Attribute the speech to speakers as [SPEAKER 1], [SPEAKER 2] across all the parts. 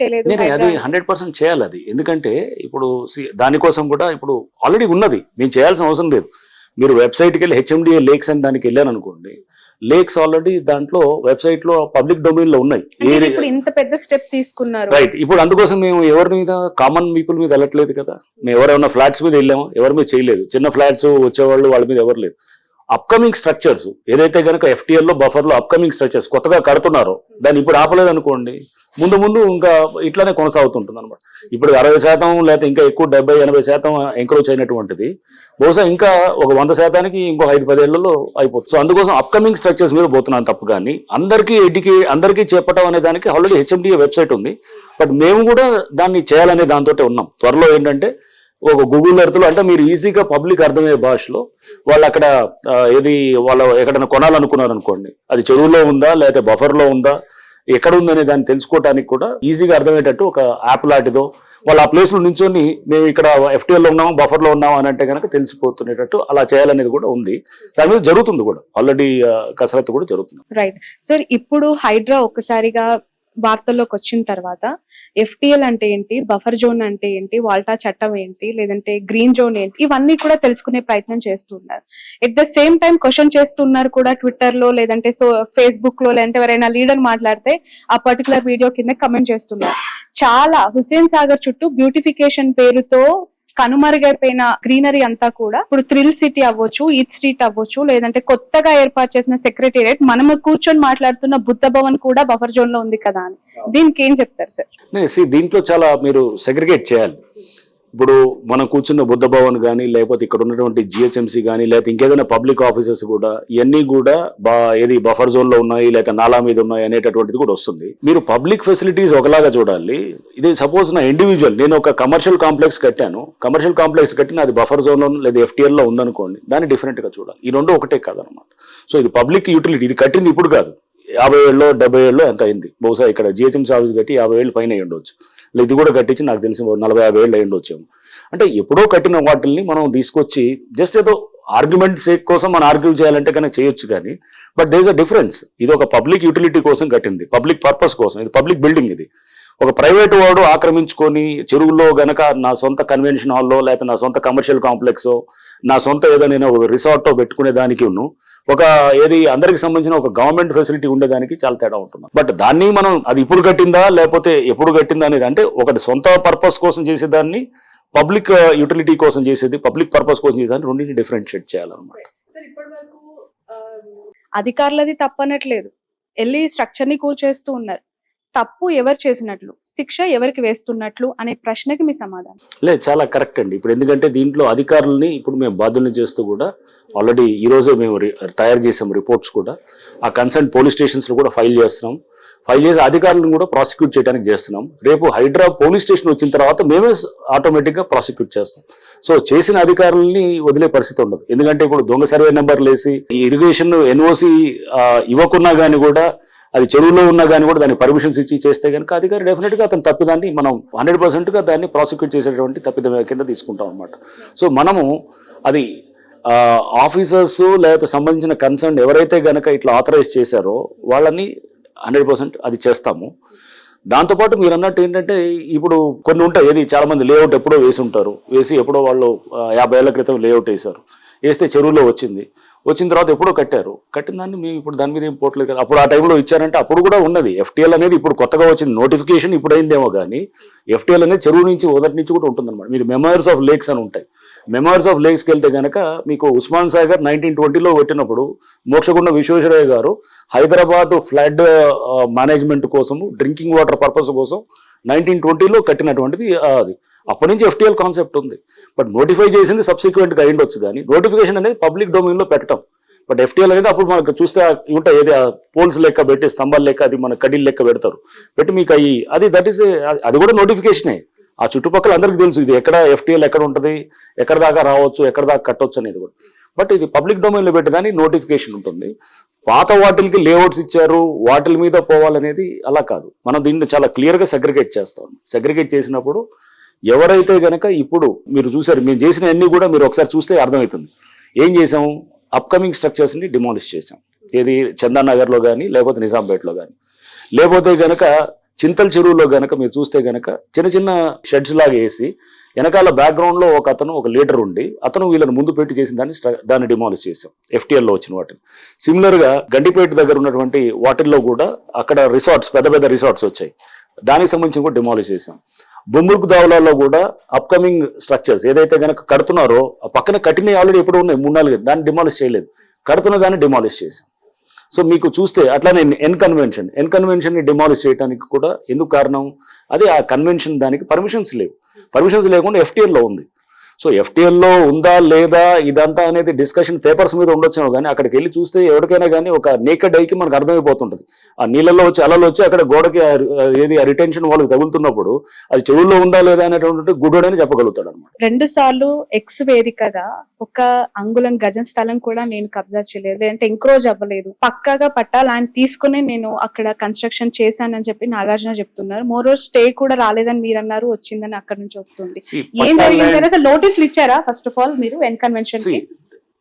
[SPEAKER 1] చేయలేదు
[SPEAKER 2] అది hundred percent చేయాలి అది. ఎందుకంటే ఇప్పుడు దానికోసం కూడా ఇప్పుడు ఆల్రెడీ ఉన్నది. నేను చేయాల్సిన అవసరం లేదు. మీరు వెబ్సైట్కి వెళ్ళి హెచ్ఎండిఏ లేక్స్ అని దానికి వెళ్ళాను అనుకోండి. లేక్స్ ఆల్రెడీ దాంట్లో వెబ్సైట్లో పబ్లిక్ డొమైన్లో ఉన్నాయి.
[SPEAKER 1] ఇంత పెద్ద స్టెప్ తీసుకున్నారు.
[SPEAKER 2] రైట్ ఇప్పుడు అందుకోసం మేము ఎవరి మీద కామన్ పీపుల్ మీద వెళ్ళట్లేదు కదా. మేము ఎవరైనా ఫ్లాట్స్ మీద వెళ్ళాము? ఎవరి మీద చేయలేదు. చిన్న ఫ్లాట్స్ వచ్చేవాళ్ళు వాళ్ళ మీద ఎవరు లేదు అప్కమింగ్ స్ట్రక్చర్స్ ఏదైతే కనుక ఎఫ్టీఎల్లో బఫర్లో అప్కమింగ్ స్ట్రక్చర్స్ కొత్తగా కడుతున్నారో దాన్ని ఇప్పుడు ఆపలేదు అనుకోండి ముందు ముందు ఇంకా ఇట్లానే కొనసాగుతుంటుంది అనమాట ఇప్పుడు అరవై శాతం లేకపోతే ఇంకా ఎక్కువ డెబ్బై ఎనభై శాతం ఎంక్రోచ్ అయినటువంటిది బహుశా ఇంకా ఒక వంద శాతానికి ఇంకో ఐదు పదేళ్ళలో అయిపోతుంది. సో అందుకోసం అప్కమింగ్ స్ట్రక్చర్స్ మీద పోతున్నాను తప్పు కానీ అందరికీ ఎడ్యుకే అందరికీ చెప్పటం అనే దానికి ఆల్రెడీ హెచ్ఎండిఏ వెబ్సైట్ ఉంది. బట్ మేము కూడా దాన్ని చేయాలనే దాంతో ఉన్నాం. త్వరలో ఏంటంటే ఒక గూగుల్ ఎర్త్లో అంటే మీరు ఈజీగా పబ్లిక్ అర్థమయ్యే భాషలో వాళ్ళు అక్కడ ఏది వాళ్ళ ఎక్కడైనా కొనాలనుకున్నారు అనుకోండి అది చెరువులో ఉందా లేకపోతే బఫర్లో ఉందా ఎక్కడ ఉందనే దాన్ని తెలుసుకోవడానికి కూడా ఈజీగా అర్థమయ్యేటట్టు ఒక యాప్ లాంటిదో వాళ్ళు ఆ ప్లేస్లో నుంచొని మేము ఇక్కడ ఎఫ్టీఎల్లో ఉన్నాము బఫర్లో ఉన్నాము అని అంటే కనుక తెలిసిపోతునేటట్టు అలా చేయాలనేది కూడా ఉంది. దాని మీద జరుగుతుంది కూడా. ఆల్రెడీ కసరత్తు కూడా జరుగుతుంది.
[SPEAKER 1] రైట్ సార్ ఇప్పుడు హైడ్రా ఒక్కసారిగా వార్తల్లోకి వచ్చిన తర్వాత ఎఫ్టిఎల్ అంటే ఏంటి? బఫర్ జోన్ అంటే ఏంటి? వాల్టా చట్టం ఏంటి? లేదంటే గ్రీన్ జోన్ ఏంటి? ఇవన్నీ కూడా తెలుసుకునే ప్రయత్నం చేస్తున్నారు. At the same time question చేస్తున్నారు కూడా ట్విట్టర్లో లేదంటే సో ఫేస్బుక్లో లేదంటే ఎవరైనా లీడర్ మాట్లాడితే ఆ పర్టికులర్ వీడియో కింద కమెంట్ చేస్తున్నారు. చాలా హుస్సేన్ సాగర్ చుట్టూ బ్యూటిఫికేషన్ పేరుతో కనుమరుగైపోయిన గ్రీనరీ అంతా కూడా ఇప్పుడు థ్రిల్ సిటీ అవ్వచ్చు ఈత్ స్ట్రీట్ అవ్వచ్చు లేదంటే కొత్తగా ఏర్పాటు చేసిన సెక్రటేరియట్ మనము కూర్చొని మాట్లాడుతున్న బుద్ధ భవన్ కూడా బఫర్ జోన్లో ఉంది కదా అని. దీనికి ఏం చెప్తారు సార్?
[SPEAKER 2] దీంట్లో చాలా మీరు సెగ్రిగేట్ చేయాలి. ఇప్పుడు మనం కూర్చున్న బుద్ధ భవన్ కానీ లేకపోతే ఇక్కడ ఉన్నటువంటి జిహెచ్ఎంసీ కానీ లేకపోతే ఇంకేదైనా పబ్లిక్ ఆఫీసెస్ కూడా ఇవన్నీ కూడా బా ఏది బఫర్ జోన్లో ఉన్నాయి లేకపోతే నాలా మీద ఉన్నాయి అనేటటువంటిది కూడా వస్తుంది. మీరు పబ్లిక్ ఫెసిలిటీస్ ఒకలాగా చూడాలి. ఇది సపోజ్ నా ఇండివిజువల్ నేను ఒక కమర్షియల్ కాంప్లెక్స్ కట్టాను. కమర్షియల్ కాంప్లెక్స్ కట్టిన అది బఫర్ జోన్లో లేదా ఎఫ్టీఎల్లో ఉందనుకోండి దాన్ని డిఫరెంట్గా చూడాలి. ఈ రెండు ఒకటే కాదనమాట. సో ఇది పబ్లిక్ యూటిలిటీ ఇది కట్టింది ఇప్పుడు కాదు. యాభై ఏళ్ళలో డెబ్బై ఏళ్ళలో ఎంత అయింది? బహుశా ఇక్కడ జిహెచ్ఎంసీ ఆఫీస్ కట్టి యాభై ఏళ్ళు పైన అయి ఉండొచ్చు. ఇది కూడా కట్టించి నాకు తెలిసి నలభై యాభై ఏళ్ళు అయి అంటే ఎప్పుడో కట్టిన వాటిల్ని మనం తీసుకొచ్చి జస్ట్ ఏదో ఆర్గ్యుమెంట్ సేక్ కోసం మనం ఆర్గ్యూ చేయాలంటే కనుక చేయొచ్చు కానీ బట్ దేస్ అ డిఫరెన్స్ ఇది ఒక పబ్లిక్ యూటిలిటీ కోసం కట్టింది. పబ్లిక్ పర్పస్ కోసం. ఇది పబ్లిక్ బిల్డింగ్ ఇది. ఒక ప్రైవేట్ వాడు ఆక్రమించుకొని చెరువులో గనక నా సొంత కన్వెన్షన్ హాల్లో లేకపోతే నా సొంత కమర్షియల్ కాంప్లెక్స్ నా సొంత ఏదో నేను ఒక రిసార్ట్ పెట్టుకునే దానికి ఉన్ను ఒక ఏది అందరికి సంబంధించిన ఒక గవర్నమెంట్ ఫెసిలిటీ ఉండేదానికి చాలా తేడా ఉంటుంది బట్ దాన్ని మనం అది ఇప్పుడు కట్టిందా లేకపోతే ఎప్పుడు కట్టిందా అనేది అంటే ఒకటి సొంత పర్పస్ కోసం చేసేదాన్ని పబ్లిక్ యూటిలిటీ కోసం చేసేది పబ్లిక్ పర్పస్ కోసం చేసేదాన్ని రెండింటిని డిఫరెన్షియేట్ చేయాలన్నమాట.
[SPEAKER 1] అధికారులది తప్పనట్లేదు. వెళ్ళి స్ట్రక్చర్ని కూల్చేస్తూ ఉన్నారు. తప్పు ఎవరు చేసినట్లు శిక్ష ఎవరికి వేస్తున్నట్లు అనే ప్రశ్నకి మీ సమాధానం.
[SPEAKER 2] లేదు చాలా కరెక్ట్ అండి. ఇప్పుడు ఎందుకంటే దీంట్లో అధికారులని ఇప్పుడు మేము బాధ్యులను చేస్తూ కూడా ఆల్రెడీ ఈరోజే మేము తయారు చేసాం రిపోర్ట్స్ కూడా. ఆ కన్సర్న్ పోలీస్ స్టేషన్స్లో కూడా ఫైల్ చేస్తున్నాం. ఫైల్ చేసి అధికారులను కూడా ప్రాసిక్యూట్ చేయడానికి చేస్తున్నాం. రేపు హైడ్రా పోలీస్ స్టేషన్ వచ్చిన తర్వాత మేమే ఆటోమేటిక్గా ప్రాసిక్యూట్ చేస్తాం. సో చేసిన అధికారులని వదిలే పరిస్థితి ఉండదు. ఎందుకంటే ఇప్పుడు దొంగ సర్వే నెంబర్లు వేసి ఈ ఇరిగేషన్ ఎన్ఓసి ఇవ్వకున్నా కానీ కూడా అది చెరువులో ఉన్నా కానీ కూడా దానికి పర్మిషన్స్ ఇచ్చి చేస్తే కనుక అధికారి డెఫినెట్గా అతను తప్పిదాన్ని మనం హండ్రెడ్ పర్సెంట్గా దాన్ని ప్రాసిక్యూట్ చేసేటువంటి తప్పిదం కింద తీసుకుంటాం అనమాట సో మనము అది ఆఫీసర్స్ లేకపోతే సంబంధించిన కన్సర్న్ ఎవరైతే గనక ఇట్లా ఆథరైజ్ చేశారో వాళ్ళని హండ్రెడ్ పర్సెంట్ అది చేస్తాము. దాంతోపాటు మీరు అన్నట్టు ఏంటంటే ఇప్పుడు కొన్ని ఉంటాయి. ఏది చాలామంది లేఅవుట్ ఎప్పుడో వేసి ఉంటారు. వేసి ఎప్పుడో వాళ్ళు యాభై ఏళ్ళ క్రితం లేఅవుట్ వేశారు. వేస్తే చెరువులో వచ్చింది. వచ్చిన తర్వాత ఎప్పుడో కట్టారు. కట్టిన దాన్ని మేము ఇప్పుడు దాని మీద ఏం పోవట్లేదు కదా. అప్పుడు ఆ టైంలో ఇచ్చారంటే అప్పుడు కూడా ఉన్నది. ఎఫ్టీఎల్ అనేది ఇప్పుడు కొత్తగా వచ్చింది నోటిఫికేషన్ ఇప్పుడు అయిందేమో కానీ ఎఫ్టీఎల్ అనేది చెరువు నుంచి మొదటి నుంచి కూడా ఉంటుందన్నమాట. మీరు మెమోరీస్ ఆఫ్ లేక్స్ అని ఉంటాయి. మెమోరీస్ ఆఫ్ లేక్స్కి వెళ్తే కనుక మీకు ఉస్మాన్ సాగర్ నైన్టీన్ ట్వంటీలో పెట్టినప్పుడు మోక్షగుండ విశ్వేశ్వరయ్య గారు హైదరాబాద్ ఫ్లడ్ మేనేజ్మెంట్ కోసము డ్రింకింగ్ వాటర్ పర్పస్ కోసం నైన్టీన్ ట్వంటీలో కట్టినటువంటిది అది. అప్పటి నుంచి ఎఫ్టీఎల్ కాన్సెప్ట్ ఉంది. బట్ నోటిఫై చేసింది సబ్సిక్వెంట్గా అయ్యిండొచ్చు కానీ నోటిఫికేషన్ అనేది పబ్లిక్ డొమైన్లో పెట్టడం బట్ ఎఫ్టీఎల్ అనేది అప్పుడు మనకు చూస్తే ఉంటాయి ఏది పోల్స్ లెక్క పెట్టి స్తంభాలు లెక్క అది మన కడీలు లెక్క పెడతారు. పెట్టి మీకు అయ్యి అది దట్ ఈస్ అది కూడా నోటిఫికేషనే ఆ చుట్టుపక్కల అందరికీ తెలుసు ఇది ఎక్కడ ఎఫ్టీఎల్ ఎక్కడ ఉంటుంది ఎక్కడ దాకా రావచ్చు ఎక్కడ దాకా కట్టవచ్చు అనేది కూడా. బట్ ఇది పబ్లిక్ డొమైన్లో పెట్టేదాన్ని నోటిఫికేషన్ ఉంటుంది. పాత వాటిల్కి లేఅవుట్స్ ఇచ్చారు వాటిల మీద పోవాలనేది అలా కాదు. మనం దీన్ని చాలా క్లియర్గా సెగ్రిగేట్ చేస్తాం. సెగ్రిగేట్ చేసినప్పుడు ఎవరైతే గనక ఇప్పుడు మీరు చూసారు మేము చేసిన అన్ని కూడా మీరు ఒకసారి చూస్తే అర్థమవుతుంది. ఏం చేసాము అప్కమింగ్ స్ట్రక్చర్స్ని డిమాలిష్ చేసాం ఏది? చందానగర్లో కానీ లేకపోతే నిజాంపేటలో కానీ లేకపోతే గనక చింతల చెరువులో గనక మీరు చూస్తే గనక చిన్న చిన్న షెడ్స్ లాగా వేసి వెనకాల బ్యాక్గ్రౌండ్లో ఒక అతను ఒక లీడర్ ఉండి అతను వీళ్ళని ముందు పెట్టి చేసిన దాన్ని దాన్ని డిమాలిష్ చేసాం ఎఫ్టీఎల్లో వచ్చిన వాటిని. సిమిలర్గా గండిపేట దగ్గర ఉన్నటువంటి వాటిల్లో కూడా అక్కడ రిసార్ట్స్ పెద్ద పెద్ద రిసార్ట్స్ వచ్చాయి. దానికి సంబంధించి కూడా డిమాలిష్ చేసాం బొమ్మురుకు దావులాల్లో కూడా అప్కమింగ్ స్ట్రక్చర్స్ ఏదైతే గనక కడుతున్నారో ఆ పక్కన కట్టినవి ఆల్రెడీ ఎప్పుడు ఉన్నాయి మూడు నాలుగు దాన్ని డిమాలిష్ చేయలేదు. కడుతున్న దాన్ని డిమాలిష్ చేశాం. సో మీకు చూస్తే అట్లానే ఎన్ కన్వెన్షన్ ఎన్ కన్వెన్షన్ని డిమాలిష్ చేయడానికి కూడా ఎందుకు కారణం? అదే ఆ కన్వెన్షన్ దానికి పర్మిషన్స్ లేవు. పర్మిషన్స్ లేకుండా ఎఫ్టీఎల్లో ఉంది. సో ఎఫ్టీఎల్లో లో ఉందా లేదా ఇదంతా అనేది డిస్కషన్ పేపర్స్ మీద ఉండొచ్చేమో కానీ అక్కడికి వెళ్ళి చూస్తే ఎవరికైనా కానీ ఒక నేకెడ్ ఐకి మనకు అర్థమైపోతుంటుంది. ఆ నీళ్ళలో వచ్చి అలలో వచ్చి అక్కడ గోడకి ఏది ఆ రిటెన్షన్ వాళ్ళకి తగులుతున్నప్పుడు అది చెవుల్లో ఉందా లేదా అనేటువంటి గుడ్డని చెప్పగలుగుతాడు అనమాట
[SPEAKER 1] రెండు సార్లు ఎక్స్ వేదికగా ఒక అంగుళం గజం స్థలం కూడా నేను కబ్జా చేయలేదు. లేదంటే ఎంక్రోజ్ అవ్వలేదు. పక్కాగా పట్టా ల్యాండ్ తీసుకుని నేను అక్కడ కన్స్ట్రక్షన్ చేశానని చెప్పి నాగార్జున చెప్తున్నారు. మోరో స్టే కూడా రాలేదని మీరు అన్నారు వచ్చిందని అక్కడ నుంచి వస్తుంది. ఏం జరిగింది? అసలు నోటీసులు ఇచ్చారా? ఫస్ట్ ఆఫ్ ఆల్ మీరు ఎన్ కన్వెన్షన్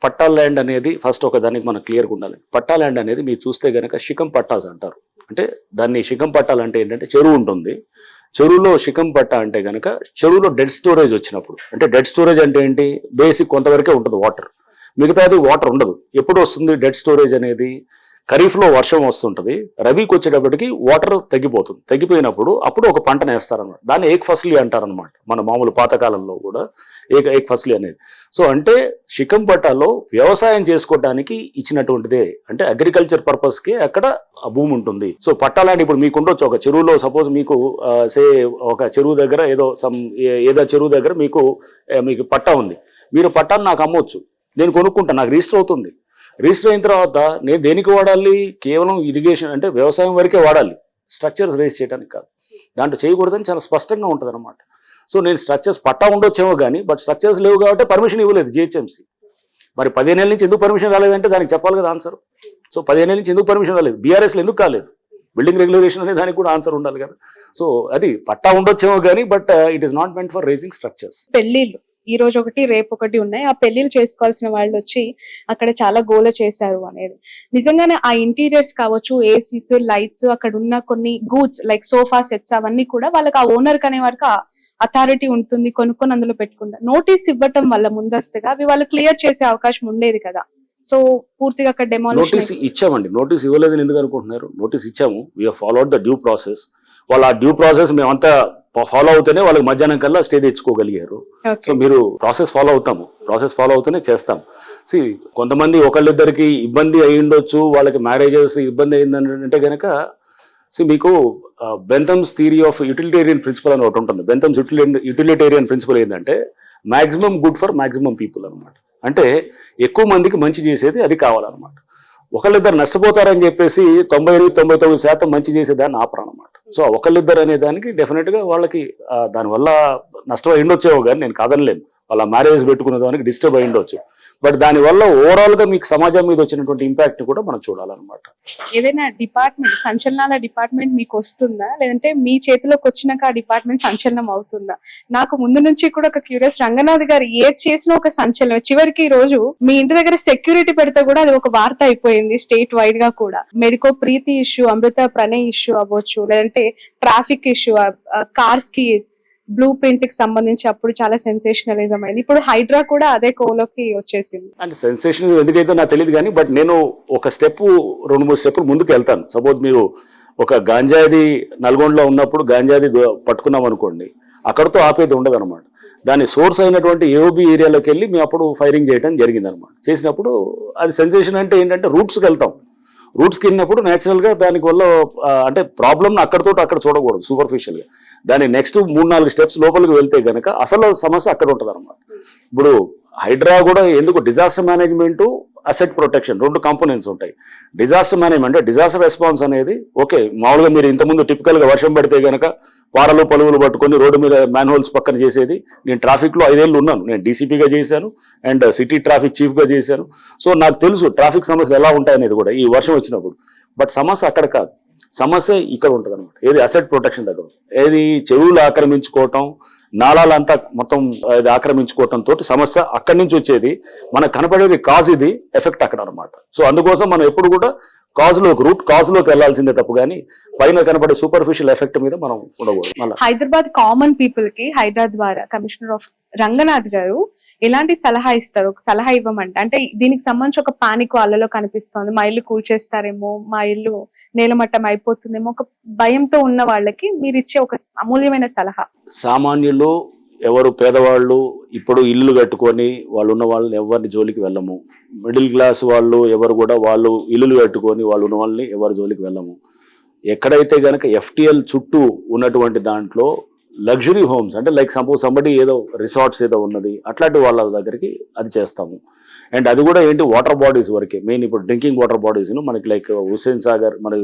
[SPEAKER 2] పట్టా ల్యాండ్ అనేది ఫస్ట్ ఒక దానికి మనం క్లియర్గా ఉండాలి. పట్టా ల్యాండ్ అనేది మీరు చూస్తే గనక శిఖం పట్టాస్ అంటారు. అంటే దాన్ని శిఖం పట్టాలు అంటే ఏంటంటే చెరువు ఉంటుంది. చెరువులో శిఖం పట్ట అంటే కనుక చెరువులో డెడ్ స్టోరేజ్ వచ్చినప్పుడు అంటే డెడ్ స్టోరేజ్ అంటే ఏంటి? బేసిక్ కొంతవరకే ఉంటుంది వాటర్ మిగతాది వాటర్ ఉండదు. ఎప్పుడు వస్తుంది డెడ్ స్టోరేజ్ అనేది? ఖరీఫ్లో వర్షం వస్తుంటుంది రబీకి వచ్చేటప్పటికి వాటర్ తగ్గిపోతుంది తగ్గిపోయినప్పుడు అప్పుడు ఒక పంటను వేస్తారన్నమాట. దాన్ని ఏక్ ఫసలి అంటారనమాట మన మామూలు పాతకాలంలో కూడా ఏక ఏక్ ఫసలి అనేది. సో అంటే షికంపట్టాలో వ్యవసాయం చేసుకోవడానికి ఇచ్చినటువంటిదే. అంటే అగ్రికల్చర్ పర్పస్కి అక్కడ ఆ భూమి ఉంటుంది. సో పట్టాలంటే ఇప్పుడు మీకు ఉండొచ్చు ఒక చెరువులో సపోజ్ మీకు సే ఒక చెరువు దగ్గర ఏదో సమ్ ఏదో చెరువు దగ్గర మీకు మీకు పట్టా ఉంది. మీరు పట్టాను నాకు అమ్మొచ్చు. నేను కొనుక్కుంటాను నాకు రిజిస్టర్ అవుతుంది. రిజిస్టర్ అయిన తర్వాత నేను దేనికి వాడాలి? కేవలం ఇరిగేషన్ అంటే వ్యవసాయం వరకే వాడాలి. స్ట్రక్చర్స్ రేస్ చేయడానికి కాదు. దాంట్లో చేయకూడదని చాలా స్పష్టంగా ఉంటుంది అనమాట సో నేను స్ట్రక్చర్స్ పట్టా ఉండొచ్చేమో కానీ బట్ స్ట్రక్చర్స్ లేవు కాబట్టి పర్మిషన్ ఇవ్వలేదు జిహెచ్ఎంసీ. మరి పదిహేనేళ్ళ నుంచి ఎందుకు పర్మిషన్ రాలేదంటే దానికి చెప్పాలి కదా ఆన్సర్. సో పదిహేనేళ్ళ నుంచి ఎందుకు పర్మిషన్ రాలేదు? బీఆర్ఎస్లో ఎందుకు కాలేదు? బిల్డింగ్ రెగ్యులేషన్ అనే దానికి కూడా ఆన్సర్ ఉండాలి కదా. సో అది పట్టా ఉండొచ్చేమో కానీ but it is not meant for raising structures
[SPEAKER 1] పెళ్ళిళ్ళు ఈ రోజు ఒకటి రేపు ఒకటి ఉన్నాయి. ఆ పెళ్ళిళ్ళు చేసుకోవాల్సిన వాళ్ళు వచ్చి అక్కడ చాలా గోల చేశారు అనేది. నిజంగానే ఆ ఇంటీరియర్స్ కావచ్చు ఏసీస్ లైట్స్ అక్కడ ఉన్న కొన్ని గూడ్స్ లైక్ సోఫా సెట్స్ అవన్నీ కూడా వాళ్ళకి ఆ ఓనర్ అనే వారికి అథారిటీ ఉంటుంది. కొనుక్కొని అందులో పెట్టుకుంటారు నోటీస్ ఇవ్వటం వల్ల ముందస్తుగా అవి వాళ్ళు క్లియర్ చేసే అవకాశం ఉండేది కదా. సో పూర్తిగా అక్కడ
[SPEAKER 2] నోటీస్
[SPEAKER 1] డెమాలిషన్
[SPEAKER 2] ఇచ్చామండి. నోటీస్ ఇవ్వలేదని ఎందుకు అనుకుంటున్నారు? నోటీస్ ఇచ్చాము. We followed the due process వాళ్ళు ఆ డ్యూ ప్రాసెస్ మేమంతా ఫాలో అవుతూనే వాళ్ళకి మధ్యాహ్నం కల్లా స్టే తెచ్చుకోగలిగారు. సో మీరు ప్రాసెస్ ఫాలో అవుతాము. ప్రాసెస్ ఫాలో అవుతూనే చేస్తాం. సి కొంతమంది ఒకళ్ళిద్దరికి ఇబ్బంది అయి ఉండొచ్చు వాళ్ళకి మ్యారేజెస్ ఇబ్బంది అయిందంటే కనుక సి మీకు Bentham's theory of utilitarian principle అని ఒకటి ఉంటుంది. బెంథమ్స్ యూటిలిటేరియన్ ప్రిన్సిపల్ ఏంటంటే maximum good for maximum people అన్నమాట. అంటే ఎక్కువ మందికి మంచి చేసేది అది కావాలన్నమాట. ఒకళ్ళిద్దరు నష్టపోతారని చెప్పేసి తొంభై ఎనిమిది తొంభై తొమ్మిది శాతం మంచి చేసేదాన్ని ఆపరన్నమాట సో ఒకళ్ళిద్దరు అనే దానికి డెఫినెట్గా వాళ్ళకి దానివల్ల నష్టం అయి కానీ నేను కాదనలేను. వాళ్ళ మ్యారేజ్ పెట్టుకునే దానికి డిస్టర్బ్ అయి బట్ దానివల్ల ఓవరాల్గా మీకు సమాజం మీద వచ్చినటువంటి ఇంపాక్ట్ కూడా మనం చూడాలన్నమాట.
[SPEAKER 1] ఏదైనా డిపార్ట్మెంట్ సంచలనాల డిపార్ట్మెంట్ మీకు వస్తుందా? లేదంటే మీ చేతిలోకి వచ్చినాక ఆ డిపార్ట్మెంట్ సంచలనం అవుతుందా? నాకు ముందు నుంచి కూడా ఒక క్యూరియస్ రంగనాథ్ గారు ఏది చేసినా ఒక సంచలనం. చివరికి ఈ రోజు మీ ఇంటి దగ్గర సెక్యూరిటీ పెడితే కూడా అది ఒక వార్త అయిపోయింది స్టేట్ వైడ్గా కూడా. Medico Preethi issue Amrutha Pranay issue అవ్వచ్చు లేదంటే ట్రాఫిక్ ఇష్యూ కార్స్కి బ్లూ ప్రింట్కి సంబంధించి అప్పుడు చాలా సెన్సేషనలిజం అయింది. ఇప్పుడు హైడ్రా కూడా అదే కోలోకి వచ్చేసింది.
[SPEAKER 2] అంటే సెన్సేషన్ ఎందుకైతే నాకు తెలియదు కానీ బట్ నేను ఒక స్టెప్ రెండు మూడు స్టెప్ ముందుకు వెళ్తాను. సపోజ్ మీరు ఒక గాంజాది నల్గొండలో ఉన్నప్పుడు గాంజాది పట్టుకున్నాం అనుకోండి అక్కడతో ఆపేది ఉండదు అనమాట దాని సోర్స్ అయినటువంటి ఏఓబి ఏరియాలోకి వెళ్ళి మేము అప్పుడు ఫైరింగ్ చేయడం జరిగింది అనమాట చేసినప్పుడు అది సెన్సేషన్ అంటే ఏంటంటే రూట్స్కి వెళ్తాం. రూట్స్కి వెళ్ళినప్పుడు న్యాచురల్గా దానివల్ల అంటే ప్రాబ్లమ్ని అక్కడతో అక్కడ చూడకూడదు సూపర్ఫిషియల్గా దాని నెక్స్ట్ మూడు నాలుగు స్టెప్స్ లోపలికి వెళ్తే గనక అసలు సమస్య అక్కడ ఉంటుంది ఇప్పుడు హైడ్రా కూడా ఎందుకు డిజాస్టర్ మేనేజ్మెంట్ అసెట్ ప్రొటెక్షన్ రెండు కాంపోనెంట్స్ ఉంటాయి. డిజాస్టర్ మేనేజ్మెంట్ డిజాస్టర్ రెస్పాన్స్ అనేది ఓకే మామూలుగా మీరు ఇంతకుముందు టిపికల్గా వర్షం పడితే కనుక పారలు పలువులు పట్టుకొని రోడ్డు మీద మ్యాన్ హోల్స్ పక్కన చేసేది. నేను ట్రాఫిక్లో ఐదేళ్ళు ఉన్నాను. నేను డీసీపీగా చేశాను అండ్ సిటీ ట్రాఫిక్ చీఫ్గా చేశాను. సో నాకు తెలుసు ట్రాఫిక్ సమస్యలు ఎలా ఉంటాయనేది కూడా ఈ వర్షం వచ్చినప్పుడు. బట్ సమస్య అక్కడ కాదు. సమస్య ఇక్కడ ఉంటుంది అనమాట ఏది అసెట్ ప్రొటెక్షన్ దగ్గర ఏది చెరువులు ఆక్రమించుకోవటం నాళాలంతా మొత్తం అది ఆక్రమించుకోవటం తోటి సమస్య అక్కడి నుంచి వచ్చేది. మనకు కనపడేది కాజ్ ఇది ఎఫెక్ట్ అక్కడ అనమాట సో అందుకోసం మనం ఎప్పుడు కూడా కాజ్లోకి రూట్ కాజ్లోకి వెళ్ళాల్సిందే తప్పు కానీ పైన కనబడే సూపర్ఫిషియల్ ఎఫెక్ట్ మీద మనం ఉండకూడదు.
[SPEAKER 1] హైదరాబాద్ కామన్ పీపుల్కి హైదరాబాద్ ద్వారా కమిషనర్ ఆఫ్ రంగనాథ్ గారు ఎలాంటి సలహా ఇస్తారు? ఒక సలహా ఇవ్వమంటే అంటే దీనికి సంబంధించి ఒక పానిక్ వాళ్ళలో కనిపిస్తోంది. మా ఇల్లు కూల్చేస్తారేమో మా ఇల్లు నేలమట్టం అయిపోతుందేమో ఒక భయంతో ఉన్న వాళ్ళకి మీరు ఇచ్చే ఒక అమూల్యమైన సలహా.
[SPEAKER 2] సామాన్యులు ఎవరు పేదవాళ్ళు ఇప్పుడు ఇల్లు కట్టుకొని వాళ్ళు ఉన్న వాళ్ళని ఎవరిని జోలికి వెళ్ళము. మిడిల్ క్లాస్ వాళ్ళు ఎవరు కూడా వాళ్ళు ఇల్లులు కట్టుకొని వాళ్ళు ఉన్న వాళ్ళని ఎవరి జోలికి వెళ్ళము. ఎక్కడైతే గనక ఎఫ్టిఎల్ చుట్టూ ఉన్నటువంటి దాంట్లో లగ్జరీ హోమ్స్ అంటే లైక్ సపోజ్ సంబడి ఏదో రిసార్ట్స్ ఏదో ఉన్నది అట్లాంటి వాళ్ళ దగ్గరికి అది చేస్తాము. అండ్ అది కూడా ఏంటి వాటర్ బాడీస్ వరకే. మెయిన్ ఇప్పుడు డ్రింకింగ్ వాటర్ బాడీస్ మనకి లైక్ హుస్సేన్ సాగర్ మన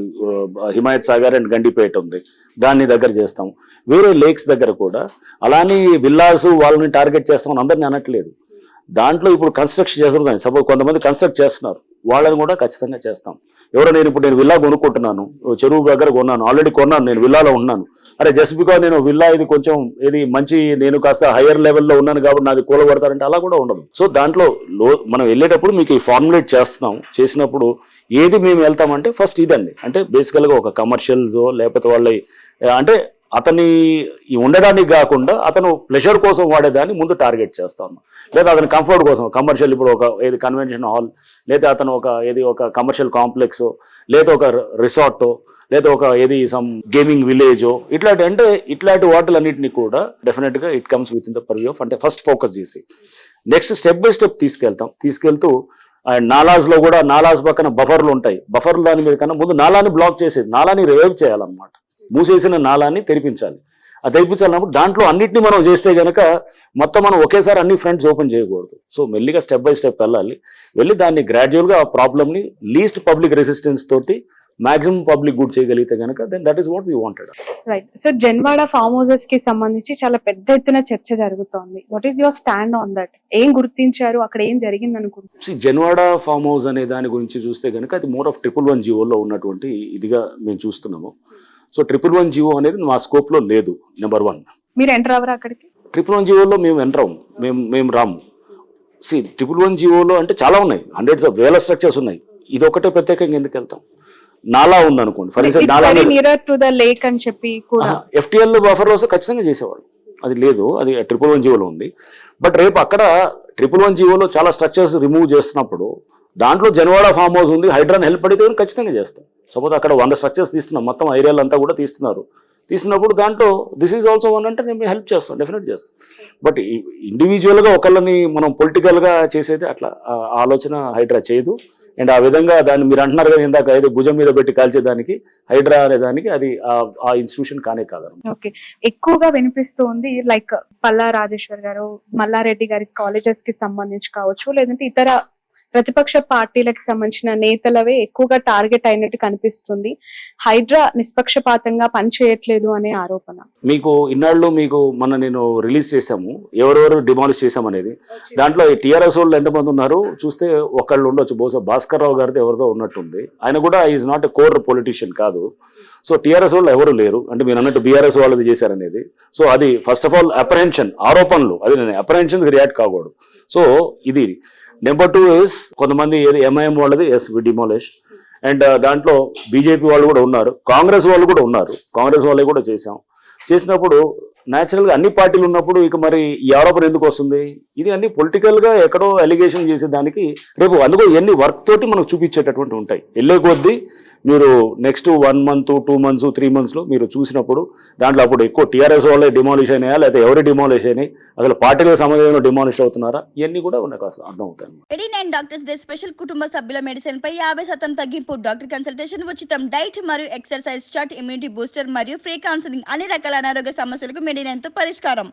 [SPEAKER 2] హిమాయత్ సాగర్ అండ్ గండిపేట ఉంది. దాన్ని దగ్గర చేస్తాము. వేరే లేక్స్ దగ్గర కూడా అలానే విల్లాస్ వాళ్ళని టార్గెట్ చేస్తామని అందరిని అనట్లేదు. దాంట్లో ఇప్పుడు కన్స్ట్రక్షన్ చేస్తున్నారు. సపోజ్ కొంతమంది కన్స్ట్రక్ట్ చేస్తున్నారు. వాళ్ళని కూడా ఖచ్చితంగా చేస్తాం. ఎవరో నేను ఇప్పుడు నేను విల్లా కొనుక్కుంటున్నాను చెరువు దగ్గర కొన్నాను ఆల్రెడీ కొన్నాను నేను విల్లాలో ఉన్నాను. అరే జస్ట్ బికాజ్ నేను విల్లా ఇది కొంచెం ఇది మంచి నేను కాస్త హైయర్ లెవెల్లో ఉన్నాను కాబట్టి నాది కూలగొడతారంటే అలా కూడా ఉండదు. సో దాంట్లో లో మనం వెళ్ళేటప్పుడు మీకు ఈ ఫార్ములేట్ చేస్తున్నాం. చేసినప్పుడు ఏది మేము వెళ్తామంటే ఫస్ట్ ఇదండి. అంటే బేసికల్గా ఒక కమర్షియల్స్ లేకపోతే వాళ్ళ అంటే అతని ఉండడానికి కాకుండా అతను ప్లెషర్ కోసం వాడేదాన్ని ముందు టార్గెట్ చేస్తాను లేదా అతని కంఫర్ట్ కోసం కమర్షియల్ ఇప్పుడు ఒక ఏది కన్వెన్షన్ హాల్ లేదా అతను ఒక ఏది ఒక కమర్షియల్ కాంప్లెక్స్ లేదా ఒక రిసార్ట్ లేదా ఒక ఏది సమ్ గేమింగ్ విలేజ్ ఇట్లాంటి అంటే ఇట్లాంటి వాటిలన్నింటినీ కూడా డెఫినెట్గా it comes with in the purview of అంటే ఫస్ట్ ఫోకస్ చేసి. నెక్స్ట్ స్టెప్ బై స్టెప్ తీసుకెళ్తాం. తీసుకెళ్తూ అండ్ నాలాజ్లో కూడా నాలాజ్ పక్కన బఫర్లు ఉంటాయి. బఫర్లు దాని మీద కన్నా ముందు నాలాని బ్లాక్ చేసేది. నాలాని రివైవ్ చేయాలన్నమాట. మూసేసిన నాలాన్ని తెరిపించాలి. ఆ తెరిపించాలన్నప్పుడు దాంట్లో అన్నింటినీ మనం చేస్తే గనక మొత్తం మనం ఒకేసారి అన్ని ఫ్రంట్స్ ఓపెన్ చేయకూడదు. సో మెల్లిగా స్టెప్ బై స్టెప్ వెళ్ళాలి. వెళ్ళి దాన్ని గ్రాడ్యువల్గా ఆ ప్రాబ్లమ్ని లీస్ట్ పబ్లిక్ రెసిస్టెన్స్ తోటి మాక్సిమం పబ్లిక్ గుడ్ చేయగలిగితే కనుక then that is what we wanted
[SPEAKER 1] right so Janwada farm హౌసెస్కి సంబంధించి చాలా పెద్ద ఎత్తున చర్చ జరుగుతోంది. What is your stand on that ఏం గుర్తించారు? అక్కడ ఏం జరిగింది అనుకుంటున్నారు
[SPEAKER 2] జన్వాడ ఫామ్ హౌస్ అనే దాని గురించి చూస్తే కనుక అది మోర్ ఆఫ్ ట్రిపుల్ వన్ జీవోలో ఉన్నటువంటి ఇదిగా మేము చూస్తున్నాము. సో ట్రిపుల్ వన్ జీవో అనేది మా స్కోప్లో లేదు నెంబర్ వన్
[SPEAKER 1] మీరు ఎంటర్ అవ్వరా అక్కడికి?
[SPEAKER 2] ట్రిపుల్ వన్ జీవోలో మేము ఎంటర్ అవ్వం. మేము మేము రాము. సి ట్రిపుల్ వన్ జీవోలో అంటే చాలా ఉన్నాయి. హండ్రెడ్స్ ఆఫ్ వేల స్ట్రక్చర్స్ ఉన్నాయి. ఇది ఒకటే ప్రత్యేకంగా ఎందుకు వెళ్తాం? నాలా ఉంది అనుకోండి ఫర్ ఎగ్జాంపుల్
[SPEAKER 1] లేక్ అని చెప్పి
[SPEAKER 2] ఎఫ్టీఎల్ బఫర్ వస్తే ఖచ్చితంగా చేసేవాళ్ళు. అది లేదు అది ట్రిపుల్ వన్ జీవోలో ఉంది. బట్ రేపు అక్కడ ట్రిపుల్ వన్ జీవోలో చాలా స్ట్రక్చర్స్ రిమూవ్ చేస్తున్నప్పుడు దాంట్లో జనవాడ ఫామ్ హౌస్ ఉంది హైడ్రాన్ హెల్ప్ అడిగితే కనుక ఖచ్చితంగా చేస్తాం. సపోజ్ అక్కడ వంద స్ట్రక్చర్స్ తీస్తున్నాం మొత్తం ఏరియాలు అంతా కూడా తీస్తున్నారు. తీసినప్పుడు దాంట్లో దిస్ ఈజ్ ఆల్సో వన్ అంటే నేను హెల్ప్ చేస్తాం డెఫినెట్ చేస్తాం. బట్ ఇండివిజువల్గా ఒకళ్ళని మనం పొలిటికల్గా చేసేది అట్లా ఆలోచన హైడ్రా చేయదు. అండ్ ఆ విధంగా దాన్ని మీరు అంటున్నారు కదా ఇందాక ఏదో భుజం మీద పెట్టి కాల్చేదానికి హైడ్రా అనే దానికి అది ఆ- ఇన్స్టిట్యూషన్ కానే కాదు
[SPEAKER 1] ఓకే ఎక్కువగా వినిపిస్తుంది లైక్ పల్లా రాజేశ్వర్ గారు మల్లారెడ్డి గారి కాలేజెస్కి సంబంధించి కావచ్చు లేదంటే ఇతర ప్రతిపక్ష పార్టీలకు సంబంధించిన నేతలవే ఎక్కువగా టార్గెట్ అయినట్టు కనిపిస్తుంది. హైడ్రా నిష్పక్షపాతంగా పనిచేయట్లేదు అనే ఆరోపణ.
[SPEAKER 2] మీకు ఇన్నాళ్ళు మీకు మొన్న నేను రిలీజ్ చేశాము. ఎవరెవరు డిమాలిష్ చేశామనేది. దాంట్లో ఈ టీఆర్ఎస్ వాళ్ళు ఎంతమంది ఉన్నారు? చూస్తే ఒకళ్ళు ఉండొచ్చు. బహుశా భాస్కర్ రావు గారిది ఎవరిదో ఉన్నట్టుంది. ఆయన కూడా is not a core politician కాదు. సో టీఆర్ఎస్ వాళ్ళు ఎవరు లేరు. అంటే మీరు అన్నట్టు బీఆర్ఎస్ వాళ్ళది చేశారనేది. సో అది ఫస్ట్ ఆఫ్ ఆల్ అప్రహెన్షన్ ఆరోపణలు. అది నేను అప్రహెన్షన్ రియాక్ట్ కాకూడదు. సో ఇది నెంబర్ టూ ఇస్ కొంతమంది ఏది ఎంఐఎం వాళ్ళది ఎస్ వి డిమాలిష్ అండ్ దాంట్లో బీజేపీ వాళ్ళు కూడా ఉన్నారు. కాంగ్రెస్ వాళ్ళు కూడా ఉన్నారు. కాంగ్రెస్ వాళ్ళే కూడా చేశాం. చేసినప్పుడు న్యాచురల్గా అన్ని పార్టీలు ఉన్నప్పుడు ఇక మరి ఈ ఆరోపణ ఎందుకు వస్తుంది? ఇది అన్ని పొలిటికల్గా ఎక్కడో అలిగేషన్ చేసేదానికి రేపు అందుకో ఎన్ని వర్క్ తోటి మనకు చూపించేటటువంటి ఉంటాయి. వెళ్ళే కొద్దీ మీరు next one month two months three మంత్స్లో మీరు చూసినప్పుడు దాంట్లో అప్పుడు ఎక్కువ టీఆర్ఎస్ వాళ్ళే డిమాలిష్ అయినాయా? లేకపోతే ఎవరు డిమాలిష్ అయినాయి? అసలు పార్టీలకు సంబంధించిన డిమాలిష్ అవుతున్నారా? ఇవన్నీ కూడా నాకు అసలు అర్థం అవుతాయి.
[SPEAKER 3] Eighty nine doctors day special కుటుంబ సభ్యుల మెడిసిన్ పై యాభై శాతం తగ్గింపు. డాక్టర్ కన్సల్టేషన్ ఉచితం డైట్ మరియు ఎక్సర్సైజ్ చార్ట్ ఇమ్యూనిటీ బూస్టర్ మరియు ఫ్రీ కౌన్సిలింగ్ అన్ని రకాల అనారోగ్య సమస్యలకు మెడినైన్తో పరిష్కారం.